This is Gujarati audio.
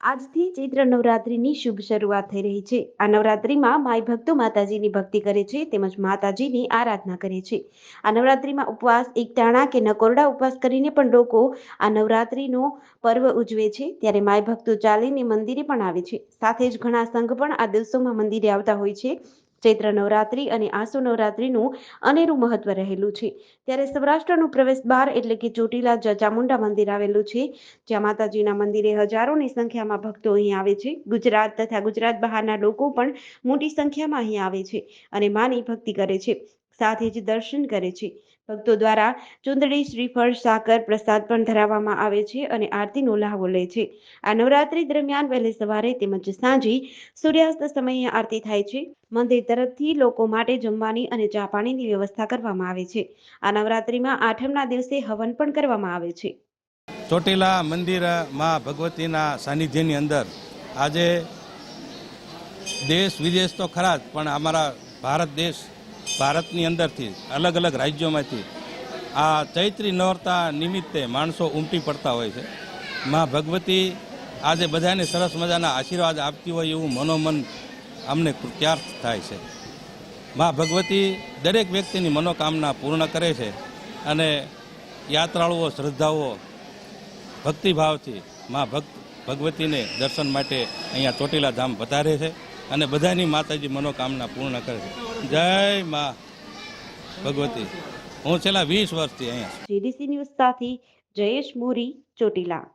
આજથી ચૈત્ર નવરાત્રિની શુભ શરૂઆત થઈ રહી છે. આ નવરાત્રિમાં માઈ ભક્તો માતાજીની ભક્તિ કરે છે તેમજ માતાજીની આરાધના કરે છે. આ નવરાત્રિમાં ઉપવાસ, એકટાણા કે નકોરડા ઉપવાસ કરીને પણ લોકો આ નવરાત્રિનો પર્વ ઉજવે છે. ત્યારે માઈ ભક્તો ચાલીને મંદિરે પણ આવે છે. સાથે જ ઘણા સંઘ પણ આ દિવસોમાં મંદિરે આવતા હોય છે. ચૈત્ર નવરાત્રિ અને આસો નવરાત્રિનું અનેરું મહત્વ રહેલું છે. ત્યારે સૌરાષ્ટ્રનું પ્રવેશ બહાર એટલે કે ચોટીલા ચામુંડા મંદિર આવેલું છે, જ્યાં માતાજીના મંદિરે હજારોની સંખ્યામાં ભક્તો અહીં આવે છે. ગુજરાત તથા ગુજરાત બહારના લોકો પણ મોટી સંખ્યામાં અહીં આવે છે અને માની ભક્તિ કરે છે. સાથે જ દર્શન કરે છે. ભક્તો દ્વારા ચુંદડી શ્રીફળ સાકર પ્રસાદ પણ ધરાવવામાં આવે છે અને આરતીનો લહાવો લે છે. આ નવરાત્રી દરમિયાન વહેલી સવારે તેમજ સાંજે સૂર્યાસ્ત સમયે આરતી થાય છે. મંદિર તરફથી લોકો માટે જમવાની અને ચા પાણીની વ્યવસ્થા કરવામાં આવે છે. આ નવરાત્રીમાં આઠમના દિવસે હવન પણ કરવામાં આવે છે. ચોટીલા મંદિરમાં ભગવતીના સાનિધ્યની અંદર આજે દેશ વિદેશ તો ખરા જ, પણ અમારા ભારત દેશ ભારતની અંદરથી, અલગ અલગ રાજ્યોમાંથી. આ ચૈત્રી નવરતા નિમિત્તે માણસો ઉમટી પડતા હોય છે. મા ભગવતી આજે બધાને સરસ મજાના આશીર્વાદ આપતી હોય એવું મનોમન અમને કૃત્યાર્થ થાય છે. મા ભગવતી દરેક વ્યક્તિની મનોકામના પૂર્ણ કરે છે અને યાત્રાળુઓ શ્રદ્ધાઓ ભક્તિભાવથી મા ભક્ત ભગવતીને દર્શન માટે અહીંયા ચોટીલા ધામ વધારે છે. અને બધાની માતાજી મનોકામના પૂર્ણ કરે જય મા ભગવતી. હું છેલ્લા વીસ વર્ષથી અહીંયા. ન્યૂઝ સાથે જયેશ મોરી, ચોટીલા.